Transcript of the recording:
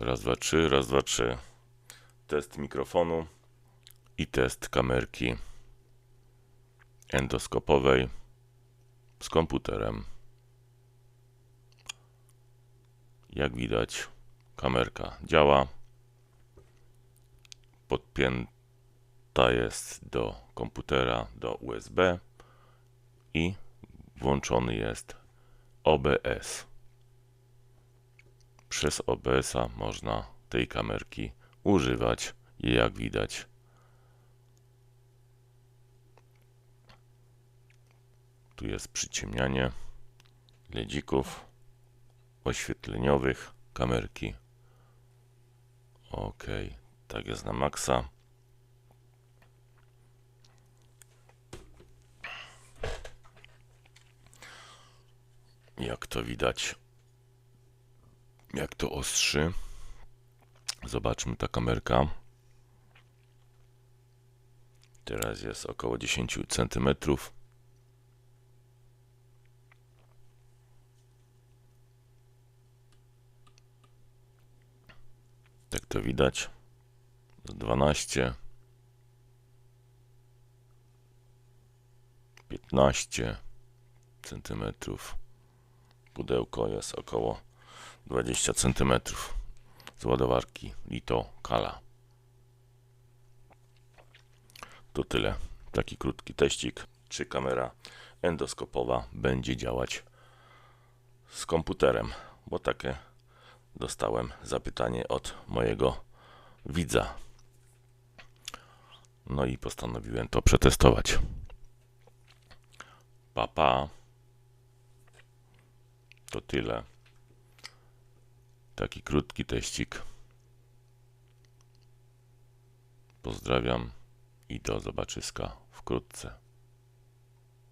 Raz, dwa, trzy, raz, dwa, trzy. Test mikrofonu i test kamerki endoskopowej z komputerem. Jak widać, kamerka działa. Podpięta jest do komputera do USB i włączony jest OBS. Przez OBS-a można tej kamerki używać, jak widać. Tu jest przyciemnianie ledzików oświetleniowych kamerki. Ok, tak jest na maksa. Jak to widać, jak to ostrzy. Zobaczmy ta kamerka. Teraz jest około 10 cm. Tak to widać. Z 12. 15 centymetrów. Pudełko jest około 20 centymetrów z ładowarki Lito Kala. To tyle. Taki krótki teścik. Czy kamera endoskopowa będzie działać z komputerem? Bo takie dostałem zapytanie od mojego widza. No i postanowiłem to przetestować. Papa. Pa. To tyle. Taki krótki teścik. Pozdrawiam i do zobaczyska wkrótce.